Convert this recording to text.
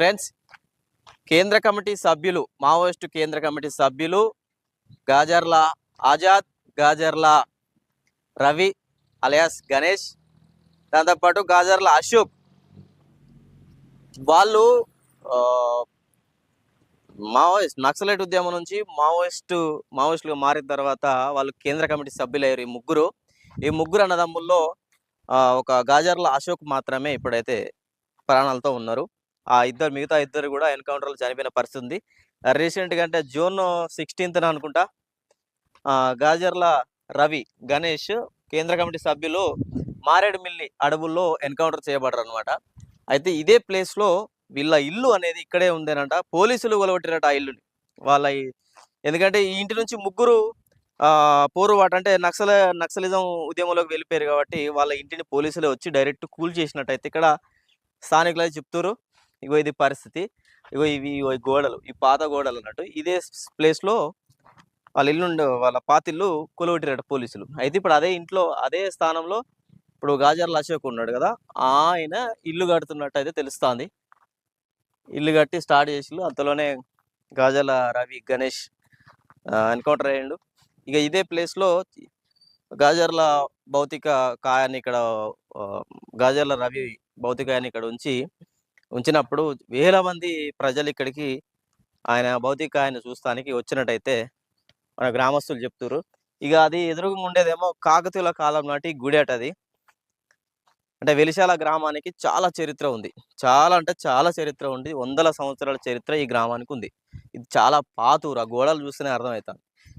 Friends కేంద్ర committee సభ్యులు Maoist కేంద్ర కమిటీ సభ్యులు గాజర్ల ఆజాద్ గాజర్ల రవి అలియాస్ గణేష్ దాంతోపాటు గాజర్ల అశోక్. వాళ్ళు మావోయిస్ట్ నక్సలైట్ ఉద్యమం నుంచి మావోయిస్టు మావోయిస్టులుగా మారిన తర్వాత వాళ్ళు కేంద్ర కమిటీ సభ్యులయ్యారు ఈ ముగ్గురు. ఈ ముగ్గురు అన్నదమ్ముల్లో ఒక గాజర్ల అశోక్ మాత్రమే ఇప్పుడైతే ప్రాణాలతో ఉన్నారు. ఆ ఇద్దరు మిగతా ఇద్దరు కూడా ఎన్కౌంటర్లో చనిపోయిన పరిస్థితి ఉంది రీసెంట్గా అంటే జూన్ సిక్స్టీన్త్న అనుకుంటా ఆ, గాజర్ల రవి గణేష్ కేంద్ర కమిటీ సభ్యులు మారేడుమిల్లి అడవుల్లో ఎన్కౌంటర్ చేయబడరు అనమాట అయితే ఇదే ప్లేస్లో వీళ్ళ ఇల్లు అనేది ఇక్కడే ఉందేనంట. పోలీసులు కొలగొట్టిరట ఆ ఇల్లుని. వాళ్ళ ఎందుకంటే ఈ ఇంటి నుంచి ముగ్గురు ఆ, అంటే నక్సల నక్సలిజం ఉద్యమంలోకి వెళ్ళిపోయారు కాబట్టి వాళ్ళ ఇంటిని పోలీసులే వచ్చి డైరెక్ట్ కూల్ చేసినట్టయితే ఇక్కడ స్థానికులు అయితే చెప్తారు ఇగో ఇది పరిస్థితి. ఇగో ఇవి గోడలు ఈ పాత గోడలు అన్నట్టు. ఇదే ప్లేస్లో వాళ్ళ ఇల్లు వాళ్ళ పాతిల్లు కొలగొట్టిరట పోలీసులు. అయితే ఇప్పుడు అదే ఇంట్లో అదే స్థానంలో ఇప్పుడు గాజర్ల అశోక్ ఉన్నాడు కదా ఆయన ఇల్లు కడుతున్నట్టు అయితే తెలుస్తుంది. ఇల్లు కట్టి స్టార్ట్ చేసిండు అంతలోనే గాజర్ల రవి గణేష్ ఎన్కౌంటర్ అయ్యిండు. ఇక ఇదే ప్లేస్లో గాజర్ల భౌతిక కాయాన్ని ఇక్కడ గాజర్ల రవి భౌతికాయాన్ని ఇక్కడ ఉంచి ఉంచినప్పుడు వేల మంది ప్రజలు ఇక్కడికి ఆయన భౌతిక ఆయన చూస్తానికి వచ్చినట్టయితే మన గ్రామస్తులు చెప్తున్నారు ఇక అది ఎదురుగా ఉండేదేమో కాకతీయుల కాలం నాటి గుడి అట అది. అంటే వెలిశాల గ్రామానికి చాలా చరిత్ర ఉంది. చాలా అంటే చాలా చరిత్ర ఉంది. వందల సంవత్సరాల చరిత్ర ఈ గ్రామానికి ఉంది. ఇది చాలా పాతూరు. ఆ గోడలు చూస్తేనే అర్థమవుతాను